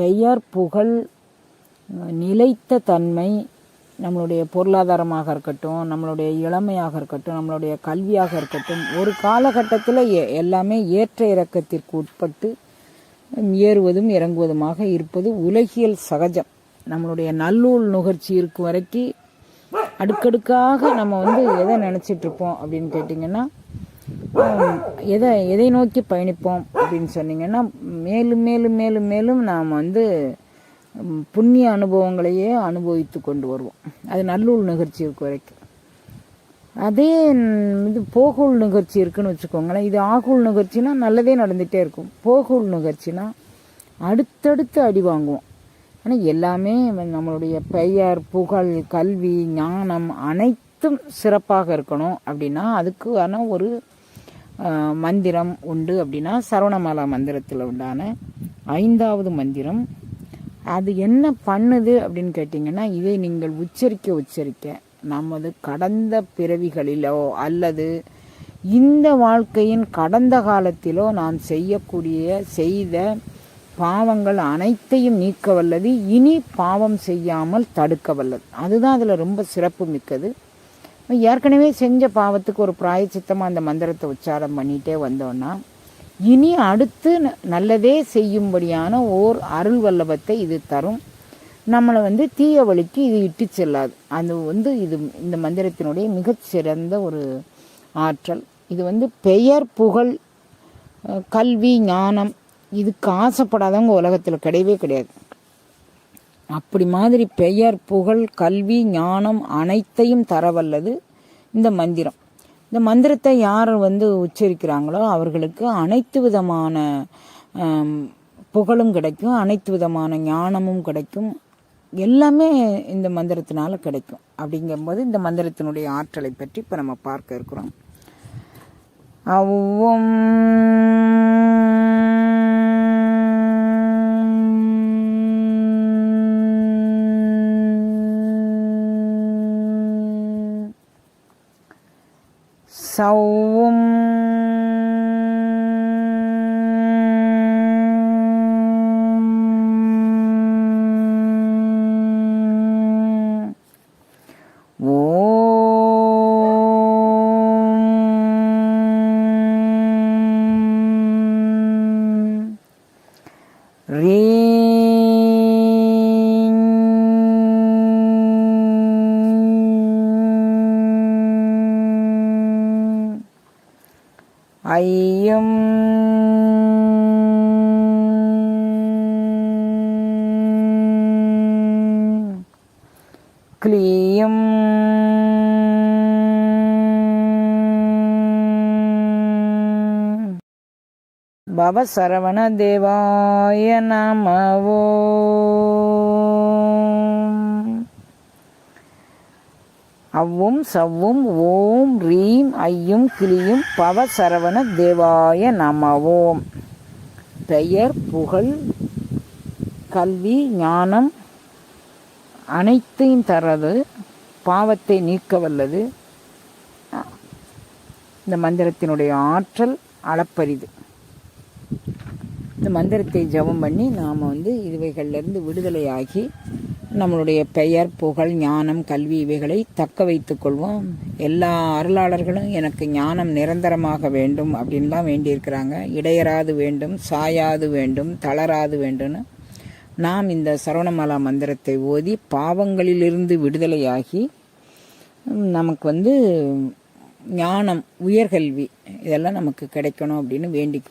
பெயர் புகழ் நிலைத்த தன்மை நம்மளுடைய பொருளாதாரமாக இருக்கட்டும் நம்மளுடைய இளமையாக இருக்கட்டும் நம்மளுடைய கல்வியாக இருக்கட்டும் ஒரு காலகட்டத்தில் எல்லாமே ஏற்ற இறக்கத்திற்கு உட்பட்டு ஏறுவதும் இறங்குவதுமாக இருப்பது உலகியல் சகஜம். நம்மளுடைய நல்லூல் நுகர்ச்சி இருக்கும் வரைக்கும் அடுக்கடுக்காக நம்ம வந்து எதை நினச்சிட்டு இருப்போம் அப்படின்னு கேட்டிங்கன்னா எதை எதை நோக்கி பயணிப்போம் அப்படின்னு சொன்னீங்கன்னா மேலும் மேலும் மேலும் மேலும் நாம் வந்து புண்ணிய அனுபவங்களையே அனுபவித்து கொண்டு வருவோம். அது நல்லூர் நிகழ்ச்சி இருக்க வரைக்கும். அதே இது போகூல் நிகழ்ச்சி இருக்குன்னு வச்சுக்கோங்களேன். இது ஆகூல் நிகழ்ச்சினா நல்லதே நடந்துகிட்டே இருக்கும். போகூல் நிகழ்ச்சினா அடுத்தடுத்து அடி வாங்குவோம். ஆனால் எல்லாமே நம்மளுடைய பெயர் புகழ் கல்வி ஞானம் அனைத்தும் சிறப்பாக இருக்கணும் அப்படின்னா அதுக்கான ஒரு மந்திரம் உண்டு அப்படின்னா சரவணமாலா மந்திரத்தில் உண்டான ஐந்தாவது மந்திரம். அது என்ன பண்ணுது அப்படின்னு கேட்டிங்கன்னா இதை நீங்கள் உச்சரிக்க உச்சரிக்க நமது கடந்த பிறவிகளிலோ அல்லது இந்த வாழ்க்கையின் கடந்த காலத்திலோ நான் செய்யக்கூடிய செய்த பாவங்கள் அனைத்தையும் நீக்க வல்லது இனி பாவம் செய்யாமல் தடுக்க வல்லது. அதுதான் அதில் ரொம்ப சிறப்பு மிக்கது. ஏற்கனவே செஞ்ச பாவத்துக்கு ஒரு பிராயச்சித்தமாக அந்த மந்திரத்தை உச்சாரம் பண்ணிகிட்டே வந்தோன்னா இனி அடுத்து நல்லதே செய்யும்படியான ஓர் அருள் வல்லபத்தை இது தரும். நம்மளை வந்து தீய வழிக்கு இது இட்டு செல்லாது. அது வந்து இது இந்த மந்திரத்தினுடைய மிகச்சிறந்த ஒரு ஆற்றல். இது வந்து பெயர் புகழ் கல்வி ஞானம் இதுக்கு ஆசைப்படாதவங்க உலகத்தில் கிடையவே கிடையாது. அப்படி மாதிரி பெயர் புகழ் கல்வி ஞானம் அனைத்தையும் தரவல்லது இந்த மந்திரம். இந்த மந்திரத்தை யார் வந்து உச்சரிக்கிறாங்களோ அவர்களுக்கு அனைத்து விதமான புகழும் கிடைக்கும் அனைத்து விதமான ஞானமும் கிடைக்கும். எல்லாமே இந்த மந்திரத்தினால கிடைக்கும். அப்படிங்கும்போது இந்த மந்திரத்தினுடைய ஆற்றலை பற்றி இப்போ நம்ம பார்க்க இருக்கிறோம். அவ்வும் சவ்வும் ఐయం క్లీయం. భవసరవణదేవాయ నమవో அவ்வும் சவ்வும் ஓம் ரீம் ஐயும் கிளியும் பவ சரவண தேவாய நமவோம். பெயர் புகழ் கல்வி ஞானம் அனைத்தையும் தரது பாவத்தை நீக்க வல்லது இந்த மந்திரத்தினுடைய ஆற்றல் அளப்பரிது. இந்த மந்திரத்தை ஜபம் பண்ணி நாம் வந்து இதுவைகள்லேருந்து விடுதலையாகி நம்மளுடைய பெயர் புகழ் ஞானம் கல்வி இவைகளை தக்க வைத்து கொள்வோம். எல்லா அருளாளர்களும் எனக்கு ஞானம் நிரந்தரமாக வேண்டும் அப்படின்லாம் வேண்டியிருக்கிறாங்க. இடையராது வேண்டும் சாயாது வேண்டும் தளராது வேண்டும்னு. நாம் இந்த சரவணமாலா மந்திரத்தை ஓதி பாவங்களிலிருந்து விடுதலையாகி நமக்கு வந்து ஞானம் உயர்கல்வி இதெல்லாம் நமக்கு கிடைக்கணும் அப்படின்னு வேண்டிக்குவோம்.